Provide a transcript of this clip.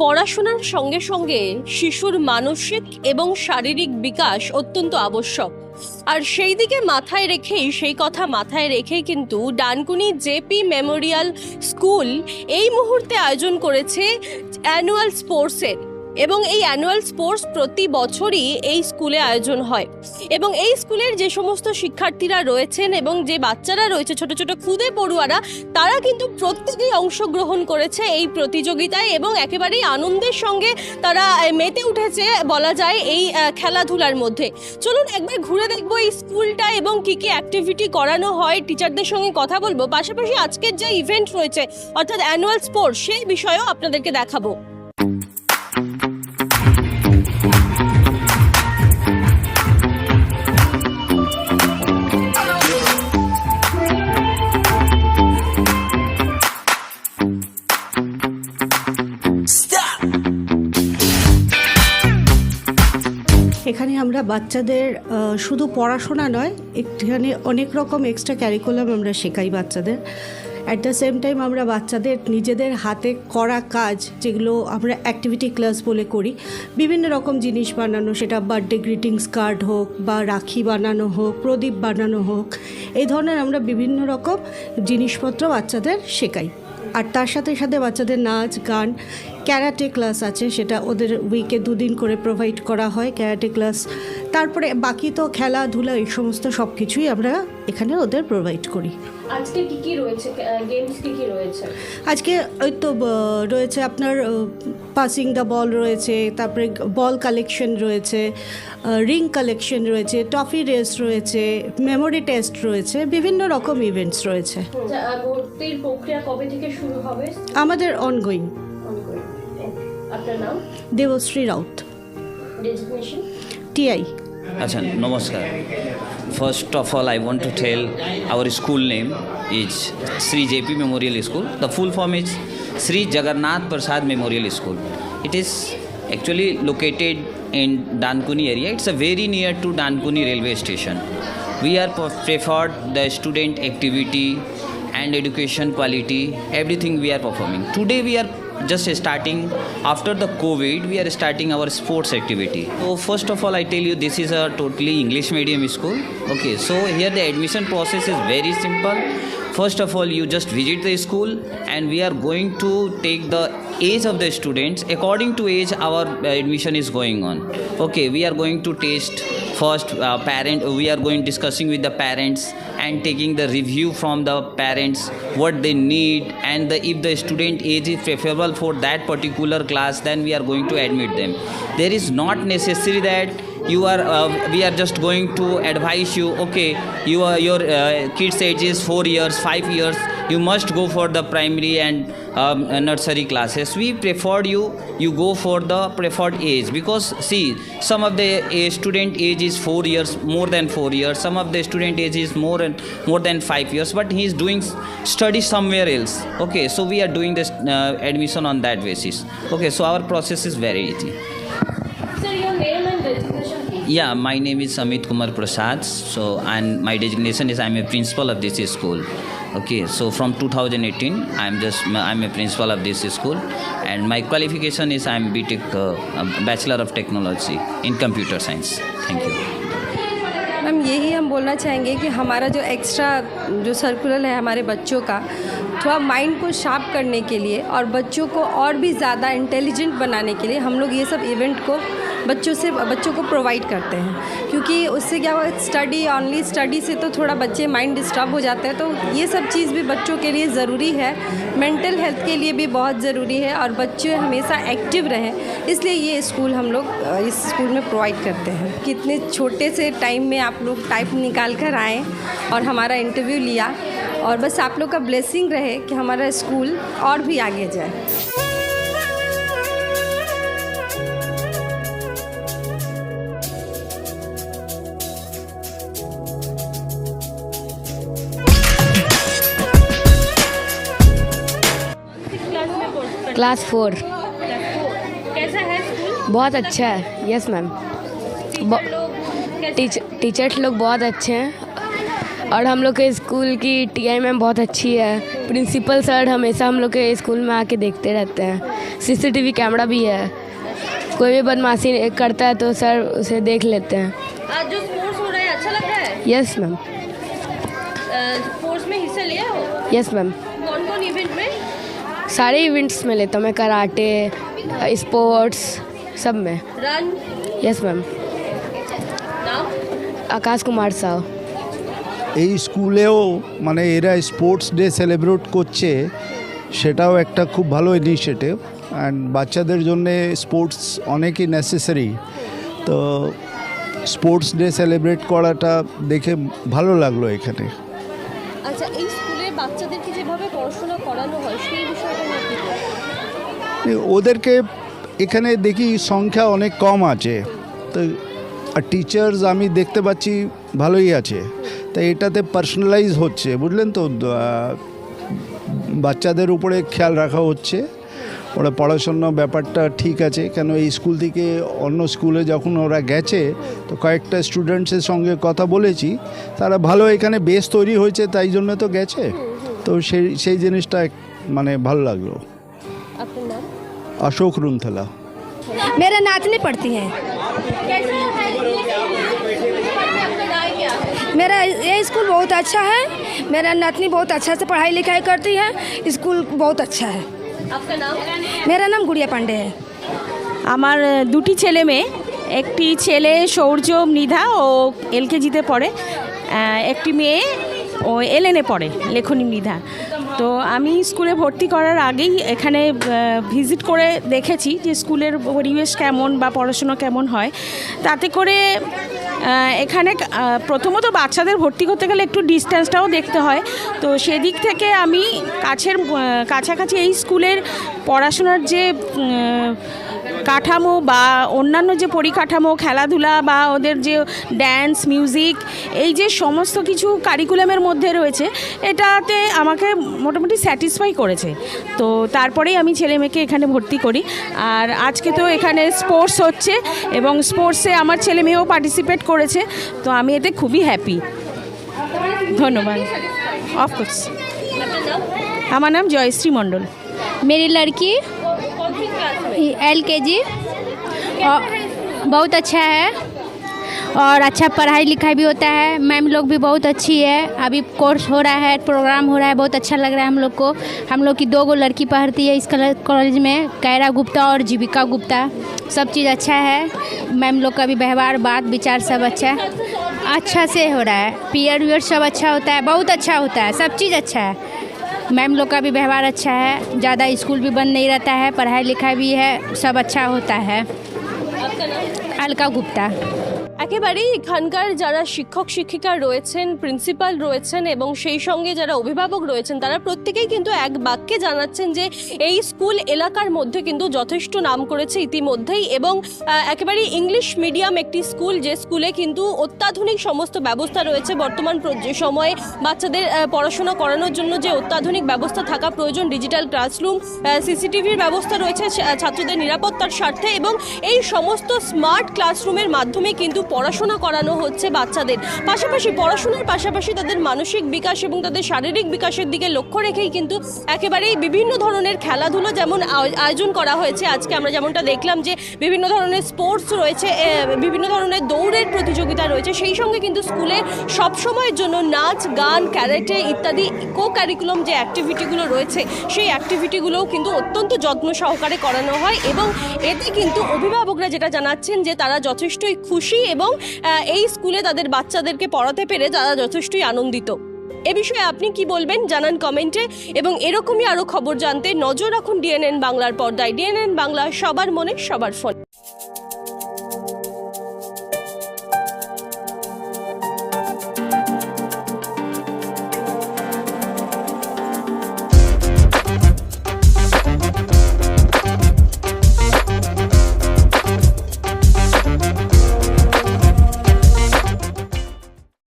পড়াশোনার সঙ্গে সঙ্গে শিশুর মানসিক এবং শারীরিক বিকাশ অত্যন্ত আবশ্যক। আর সেই দিকে মাথায় রেখেই, সেই কথা মাথায় রেখেই কিন্তু ডানকুনি জেপি মেমোরিয়াল স্কুল এই মুহূর্তে আয়োজন করেছে অ্যানুয়াল স্পোর্টসের। এবং এই অ্যানুয়াল স্পোর্টস প্রতি বছরই এই স্কুলে আয়োজন হয়। এবং এই স্কুলের যে সমস্ত শিক্ষার্থীরা রয়েছেন এবং যে বাচ্চারা রয়েছে, ছোট ছোট খুদে পড়ুয়ারা, তারা কিন্তু প্রত্যেকেই অংশগ্রহণ করেছে এই প্রতিযোগিতায় এবং একেবারেই আনন্দের সঙ্গে তারা মেতে উঠেছে বলা যায় এই খেলাধুলার মধ্যে। চলুন একবার ঘুরে দেখব এই স্কুলটা এবং কি কি অ্যাক্টিভিটি করানো হয়। টিচারদের সঙ্গে কথা বলব। পাশাপাশি আজকের যে ইভেন্ট রয়েছে, অর্থাৎ অ্যানুয়াল স্পোর্টস সেই বিষয়েও আপনাদেরকে দেখাবো। এখানে আমরা বাচ্চাদের শুধু পড়াশোনা নয় এখানে অনেক রকম এক্সট্রা ক্যারিকুলাম আমরা শেখাই বাচ্চাদের। অ্যাট দ্য সেম টাইম আমরা বাচ্চাদের নিজেদের হাতে করা কাজ, যেগুলো আমরা অ্যাক্টিভিটি ক্লাস বলে করি, বিভিন্ন রকম জিনিস বানানো, সেটা বার্থডে গ্রিটিংস কার্ড হোক বা রাখি বানানো হোক, প্রদীপ বানানো হোক, এই ধরনের আমরা বিভিন্ন রকম জিনিসপত্র বাচ্চাদের শেখাই। আর তার সাথে সাথে বাচ্চাদের নাচ, গান ক্যারাটে ক্লাস আছে সেটা ওদের উইকে দুদিন করে প্রোভাইড করা হয় ক্যারাটে ক্লাস। তারপরে বাকি তো খেলাধুলা এই সমস্ত সব কিছুই আমরা এখানে ওদের প্রোভাইড করি। আজকে কি কি রয়েছে? গেমস কি কি রয়েছে? আজকে ওই তো রয়েছে আপনার পাসিং দ্য বল রয়েছে তারপরে বল কালেকশন রয়েছে রিং কালেকশন রয়েছে টফি রেস রয়েছে মেমোরি টেস্ট রয়েছে বিভিন্ন রকম ইভেন্টস রয়েছে। ভর্তির প্রক্রিয়া কবে থেকে শুরু হবে? আমাদের অনগোয়িং আপনার নাম দেবশ্রী রাউত ডেজিগনেশন টিআই আচ্ছা নমস্কার first of all I want to tell our school name is Shri JP memorial school the full form is Shri Jagannath Prasad memorial school it is actually located in dankuni area it's a very near to dankuni railway station we are pre- preferred the student activity and education quality everything we are performing today we are just starting after the covid we are starting our sports activity. So first of all i tell you this is a totally english medium school. Okay so here the admission process is very simple. First of all you just visit the school and we are going to take the age of the students. According to age our uh, admission is going on. Okay we are going to test first uh, parent we are going discussing with the parents and taking the review from the parents what they need and the, if the student age is preferable for that particular class then we are going to admit them. There is not necessary that you are uh, we are just going to advise you okay you are your uh, kids age is 4 years 5 years you must go for the primary and um, nursery classes we preferred you you go for the preferred age because see some of the uh, student age is 4 years more than 4 years some of the student age is more and more than 5 years but he is doing study somewhere else okay so we are doing this uh, admission on that basis okay so our process is very easy Sir, your name and designation. Yeah, my name is Amit Kumar Prasad. So, and my designation is I'm a principal of this school. Okay, so from 2018, I'm just I'm a principal of this school, and my qualification is I'm BTech, uh, Bachelor of Technology in Computer Science. Thank you. Ma'am यही हम बोलना चाहेंगे कि हमारा जो extra जो circular है हमारे बच्चों का थोड़ा माइंड को शार्प करने के लिए और बच्चों को और भी ज़्यादा इंटेलिजेंट बनाने के लिए हम लोग ये सब इवेंट को बच्चों से, बच्चों को प्रोवाइड करते हैं। क्योंकि उससे क्या हुआ स्टडी ऑनली स्टडी से तो थोड़ा बच्चे माइंड डिस्टर्ब हो जाते हैं। तो ये सब चीज़ भी बच्चों के लिए ज़रूरी है। मेंटल हेल्थ के लिए भी बहुत ज़रूरी है और बच्चे हमेशा एक्टिव रहें। इसलिए ये स्कूल हम लोग, इस स्कूल में प्रोवाइड करते हैं। कितने छोटे से टाइम में आप लोग टाइप निकाल कर आए और हमारा इंटरव्यू लिया। और बस आप लोग का ब्लेसिंग रहे कि हमारा स्कूल और भी आगे जाए। क्लास फोर कैसा है स्कूल बहुत अच्छा है. यस मैम टीचर्स लोग बहुत अच्छे हैं. और हम लोग के स्कूल की टी आई मैम बहुत अच्छी है. प्रिंसिपल सर हमेशा हम लोग के स्कूल में आके देखते रहते हैं. सीसीटीवी कैमरा भी है. कोई भी बदमाशी करता है तो सर उसे देख लेते हैं. आज जो स्पोर्ट्स हो रहा है अच्छा लग रहा है? यस मैम स्पोर्ट्स में हिस्सा लिया हो? यस मैम कौन कौन इवेंट में? सारे इवेंट्स में लेता हूँ मैं कराटे स्पोर्ट्स सब में रन यस मैम नाम आकाश कुमार साहु এই স্কুলেও মানে এরা স্পোর্টস ডে সেলিব্রেট করছে সেটাও একটা খুব ভালো ইনিশিয়েটিভ অ্যান্ড বাচ্চাদের জন্যে স্পোর্টস অনেকই নেসেসারি তো স্পোর্টস ডে সেলিব্রেট করাটা দেখে ভালো লাগলো এখানে আচ্ছা এই করানো হয় সেই বিষয়টা নিয়ে ওদেরকে এখানে দেখি সংখ্যা অনেক কম আছে। তো আর টিচার্স আমি দেখতে পাচ্ছি ভালোই আছে। তো এটাতে পার্সোনালাইজ হচ্ছে বুঝলেন তো? বাচ্চাদের উপরে খেয়াল রাখা হচ্ছে। ওরা পড়াশোনার ব্যাপারটা ঠিক আছে কেন এই স্কুল থেকে অন্য স্কুলে যখন ওরা গেছে তো কয়েকটা স্টুডেন্টসের সঙ্গে কথা বলেছি। তারা ভালো এখানে বেস তৈরি হয়েছে তাই জন্য তো গেছে। তো সেই সেই জিনিসটা মানে ভালো লাগলো আপনার নাম अशोक रुंथला मेरा नातनी पढ़ती हैं कैसा है आपका राय क्या है मेरा ये स्कूल बहुत अच्छा है मेरा नातनी बहुत अच्छा से पढ़ाई लिखाई करती है स्कूल बहुत अच्छा है आपका नाम मेरा नाम गुड़िया पांडे है আমার দুটি ছেলে মেয়ে একটি ছেলে সৌর্য মৃধা ও এলকেজিতে পড়ে আহ, একটি মেয়ে ও এলএনে পড়ে, লেখনী মৃধা তো আমি স্কুলে ভর্তি করার আগেই এখানে ভিজিট করে দেখেছি যে স্কুলের পরিবেশ কেমন বা পড়াশুনো কেমন হয়। তাতে করে এখানে প্রথমত বাচ্চাদের ভর্তি করতে গেলে একটু ডিস্টেন্সটাও দেখতে হয়। তো সেদিক থেকে আমি কাছের কাছাকাছি এই স্কুলের পড়াশোনার যে কাঠামো বা অন্যান্য যে পরিকাঠামো, খেলাধুলা বা ওদের যে ড্যান্স মিউজিক এই যে সমস্ত কিছু কারিকুলামের মধ্যে রয়েছে, এটাতে আমাকে মোটামুটি স্যাটিসফাই করেছে। তো তারপরেই আমি ছেলে মেয়েকে এখানে ভর্তি করি। আর আজকে তো এখানে স্পোর্টস হচ্ছে এবং স্পোর্টসে আমার ছেলে মেয়েও পার্টিসিপেট করেছে। তো আমি এতে খুবই হ্যাপি ধন্যবাদ। অফকোর্স আমার নাম জয়শ্রী মণ্ডল। মেরি লড়কি एल के जी बहुत अच्छा है। और अच्छा पढ़ाई लिखाई भी होता है। मैम लोग भी बहुत अच्छी है। अभी कोर्स हो रहा है, प्रोग्राम हो रहा है, बहुत अच्छा लग रहा है हम लोग को। हम लोग की दो गो लड़की पढ़ती है इस कॉलेज में, कैरा गुप्ता और जीविका गुप्ता। सब चीज़ अच्छा है। मैम लोग का भी व्यवहार, बात, विचार सब अच्छा है। अच्छा से हो रहा है। पीयर वीरियड सब अच्छा होता है, बहुत अच्छा होता है। सब चीज़ अच्छा है। मैम लोग का भी व्यवहार अच्छा है, ज़्यादा स्कूल भी बंद नहीं रहता है, पढ़ाई लिखाई भी है, सब अच्छा होता है। अलका गुप्ता। একেবারেই এখানকার যারা শিক্ষক, শিক্ষিকা রয়েছেন প্রিন্সিপাল রয়েছেন এবং সেই সঙ্গে যারা অভিভাবক রয়েছেন, তারা প্রত্যেকেই কিন্তু এক বাক্যে জানাচ্ছেন যে এই স্কুল এলাকার মধ্যে কিন্তু যথেষ্ট নাম করেছে ইতিমধ্যেই এবং একেবারেই ইংলিশ মিডিয়াম একটি স্কুল যে স্কুলে কিন্তু অত্যাধুনিক সমস্ত ব্যবস্থা রয়েছে বর্তমান সময়ে বাচ্চাদের পড়াশোনা করানোর জন্য যে অত্যাধুনিক ব্যবস্থা থাকা প্রয়োজন ডিজিটাল ক্লাসরুম সিসিটিভির ব্যবস্থা রয়েছে ছাত্রদের নিরাপত্তার স্বার্থে এবং এই সমস্ত স্মার্ট ক্লাসরুমের মাধ্যমে কিন্তু পড়াশোনা করানো হচ্ছে বাচ্চাদের। পাশাপাশি পড়াশোনার পাশাপাশি তাদের মানসিক বিকাশ এবং তাদের শারীরিক বিকাশের দিকে লক্ষ্য রেখেই কিন্তু একেবারেই বিভিন্ন ধরনের খেলাধুলো যেমন আয়- আয়োজন করা হয়েছে। আজকে আমরা যেমনটা দেখলাম যে বিভিন্ন ধরনের স্পোর্টস রয়েছে বিভিন্ন ধরনের দৌড়ের প্রতিযোগিতা রয়েছে। সেই সঙ্গে কিন্তু স্কুলে সবসময়ের জন্য নাচ, গান, ক্যারেটে ইত্যাদি কো ক্যারিকুলাম যে অ্যাক্টিভিটিগুলো রয়েছে, সেই অ্যাক্টিভিটিগুলোও কিন্তু অত্যন্ত যত্ন সহকারে করানো হয় এবং এতে কিন্তু অভিভাবকরা যেটা জানাচ্ছেন যে তারা যথেষ্টই খুশি এবং আহ, এই স্কুলে তাদের বাচ্চাদেরকে পড়াতে পেরে তারা যথেষ্টই আনন্দিত। এ বিষয়ে আপনি কি বলবেন? জানান কমেন্টে। এবং এরকমই আরও খবর জানতে নজর রাখুন ডিএনএন বাংলার পর্দায়। ডিএনএন বাংলা সবার মনে সবার ফোন।